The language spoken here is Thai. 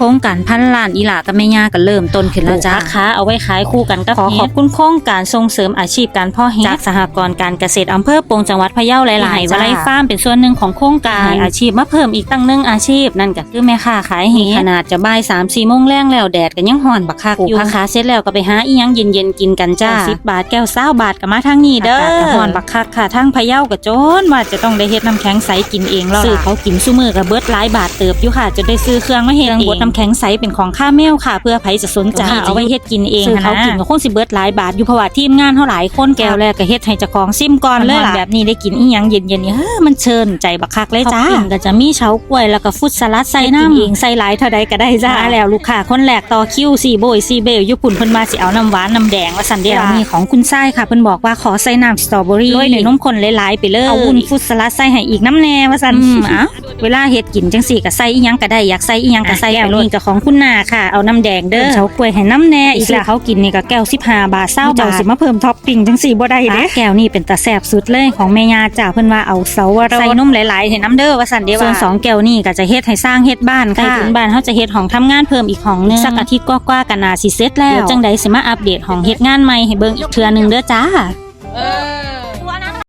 ครงการพันล้านอีหลากับแม่ย่าก็เริ่มต้นขึ้นแล้วจ้าค้าเอาไว้ขายคู่กันกับขอขอบคุณโครงการส่งเสริมอาชีพการเพ่อเฮ็ดจากสหกรณ์การเกษตรอำเภอปงจังหวัดพะเยาหลายๆวาไรฟาร์มเป็นส่วนหนึ่งของโครงการให้อาชีพมาเพิ่มอีกตั้งหนึงอาชีพนั่นก็คือแม่ค้าขายเฮ็ดขนาดจะบ่าย3 4โมงแรงแล้วแดดก็ยังร้อนบักคักอยู่ค้าเสร็จแล้วก็ไปหาอีหยังเย็นๆกินกันจ้า10บาทแก้ว20บาทก็มาทางนี้เด้ออากาศก็ร้อนบักคักค่ะทางพะเยาก็จนว่าจะต้องได้เฮ็ดน้ำแข็งใสกินเองแล้วซื้อเขากินซุมื้อก็เบิดหลายบาทเติบอยู่ค่ะจะได้ซื้อเครื่องมาเฮ็ดเองบดน้ำแข็งใสเป็นของค่าแมวค่ะ เพื่อไผจะสนใจเอาไว้เฮ็ดกินเองซื้อเขากินก็คงสิเบิดหลายบาทอยู่เพราะว่าทีมงานเฮาหลายคนแก้วแรกก็เฮ็ดให้เจ้าของซิมก่อนเลยล่ะแบบนี้ได้กินอีหยังเย็นๆนี่เฮ้อมันเชิญใจบักคักเลยจ้าก็จะมีเฉาก๊วยแล้วก็ฟุตสลัดใส่น้ำเองใส่หลายเท่าใดก็ได้จ้าแล้วลูกค้าคนแรกต่อคิวสี่โบยสี่เบลญี่ปุ่นเพิ่นมาสิเอาน้ำหวานน้ำแดงว่าซั่นเด้อนี่ของคุณทรายค่ะเพิ่นบอกว่าขอใส่น้ำสตรอเบอรี่โรยด้วยนมข้นหลายๆไปเลยเอาวุ้นฟุตสลัดใส่ให้อีกน้ำแน่ว่าซั่นอืมเอ้า เวลาเฮ็ดกินจังสี่ก็ใส่อีหยังก็ได้อยากใส่อีหยังก็ใส่ไปโลดนี่ก็ของคุณนาค่ะเอาน้ำแดงเด้อเฉากล้วยให้น้ำแน่อีกแล้วเขากินนี่ก็แก้ว15บาท20บาทสิมาเพิ่มท็อปปิ้งจังสี่บ่ได้เด้แก้วนี่เป็นตาแซ่บสุดเลยของแม่ย่าจ้าเพิ่นว่าเอาเสาวรสใส่นมหลายๆให้น้ำเด้อว่าซั่นเด้อว่าส่วนสองแก้วนี่ก็จะเฮ็ดให้สร้างเฮ็ดบ้านค่ะใกล้ถึงบ้านเฮาจะเฮ็ดห้องทำงานเพิ่มอีกห้องนึงสักอาทิตย์กว่าๆก็น่าสิเสร็จแล้วเดี๋ยวจังใดสิมาอัปเดตห้องเฮ็ดงานใหม่ให้เบิ่งอีกเทื่อนึงเด้อจ้าเออ